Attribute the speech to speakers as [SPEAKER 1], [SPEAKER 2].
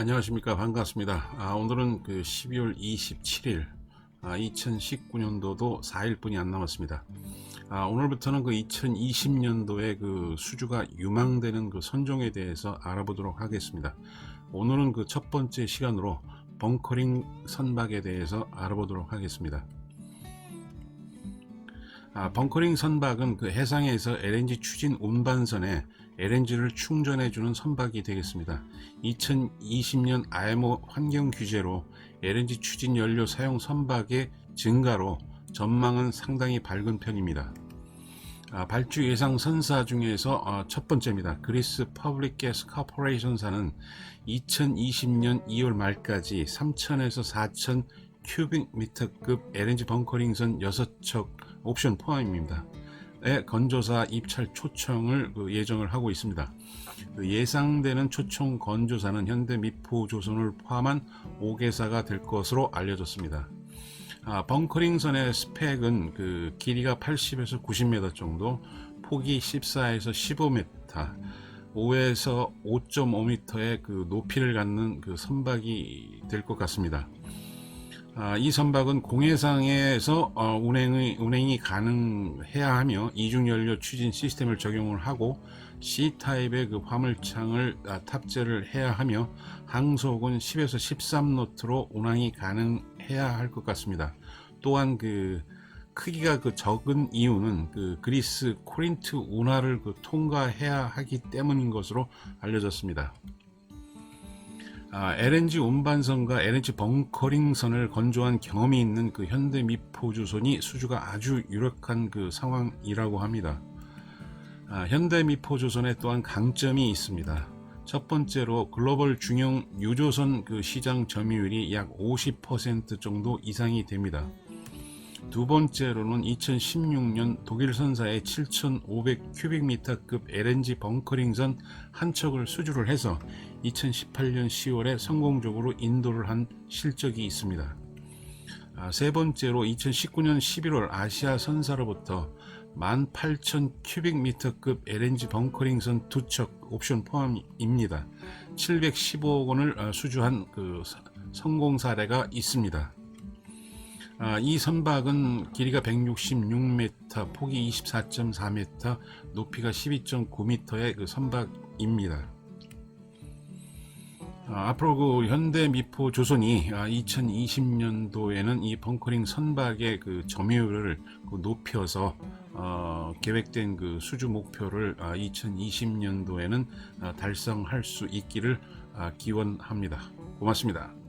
[SPEAKER 1] 안녕하십니까 반갑습니다. 아, 오늘은 그 12월 27일 아, 2019년도도 4일뿐이 안 남았습니다. 아, 오늘부터는 그 2020년도에 그 수주가 유망되는 그 선종에 대해서 알아보도록 하겠습니다. 오늘은 그 첫 번째 시간으로 벙커링 선박에 대해서 알아보도록 하겠습니다. 아, 벙커링 선박은 그 해상에서 LNG 추진 운반선에 LNG를 충전해주는 선박이 되겠습니다. 2020년 IMO 환경 규제로 LNG 추진 연료 사용 선박의 증가로 전망은 상당히 밝은 편입니다. 아, 발주 예상 선사 중에서 어, 첫 번째입니다. 그리스 퍼블릭 가스 코퍼레이션사는 2020년 2월 말까지 3,000에서 4,000 큐빅미터급 LNG 벙커링선 6척 옵션 포함입니다. 의 건조사 입찰 초청을 그 예정을 하고 있습니다. 그 예상되는 초청 건조사는 현대 미포 조선을 포함한 5개사가 될 것으로 알려졌습니다. 아, 벙커링선의 스펙은 그 길이가 80에서 90m 정도, 폭이 14에서 15m, 5에서 5.5m의 그 높이를 갖는 그 선박이 될 것 같습니다. 아, 이 선박은 공해상에서 어, 운행이, 운행이 가능해야 하며 이중연료 추진 시스템을 적용을 하고 C타입의 그 화물창을 아, 탑재를 해야 하며 항속은 10에서 13노트로 운항이 가능해야 할 것 같습니다. 또한 그 크기가 그 적은 이유는 그 그리스 코린트 운하를 그 통과해야 하기 때문인 것으로 알려졌습니다. 아, LNG 운반선과 LNG 벙커링선을 건조한 경험이 있는 그 현대 미포주선이 수주가 아주 유력한 그 상황이라고 합니다. 아, 현대 미포주선에 또한 강점이 있습니다. 첫 번째로 글로벌 중형 유조선 그 시장 점유율이 약 50% 정도 이상이 됩니다. 두 번째로는 2016년 독일 선사의 7,500 큐빅미터급 LNG 벙커링선 한 척을 수주를 해서 2018년 10월에 성공적으로 인도를 한 실적이 있습니다. 아, 세 번째로 2019년 11월 아시아 선사로부터 18,000 큐빅미터급 LNG 벙커링선 두 척 옵션 포함입니다. 715억 원을 어, 수주한 그 성공 사례가 있습니다. 아, 이 선박은 길이가 166m, 폭이 24.4m, 높이가 12.9m의 그 선박입니다. 아, 앞으로 그 현대 미포 조선이 아, 2020년도에는 이 벙커링 선박의 그 점유율을 그 높여서 어, 계획된 그 수주 목표를 아, 2020년도에는 아, 달성할 수 있기를 아, 기원합니다. 고맙습니다.